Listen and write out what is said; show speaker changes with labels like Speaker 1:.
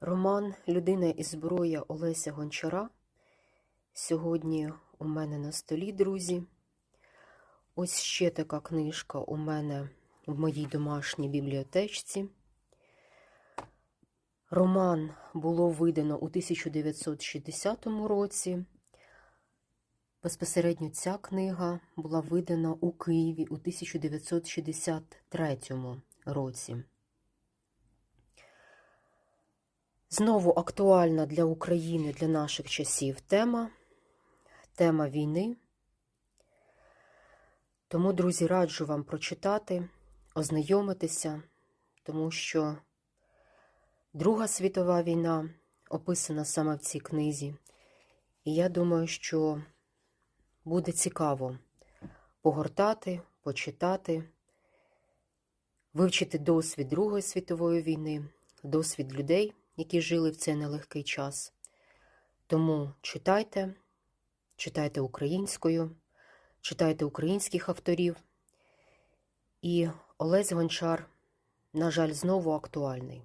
Speaker 1: Роман Людина і зброя Олеся Гончара. Сьогодні у мене на столі, друзі. Ось ще така книжка у мене в моїй домашній бібліотечці. Роман було видано у 1960 році. Безпосередньо ця книга була видана у Києві у 1963 році. Знову актуальна для України, для наших часів тема, тема війни. Тому, друзі, раджу вам прочитати, ознайомитися, тому що Друга світова війна описана саме в цій книзі. І я думаю, що буде цікаво погортати, почитати, вивчити досвід Другої світової війни, досвід людей, які жили в цей нелегкий час. Тому читайте, читайте українською, читайте українських авторів. І Олесь Гончар, на жаль, знову актуальний.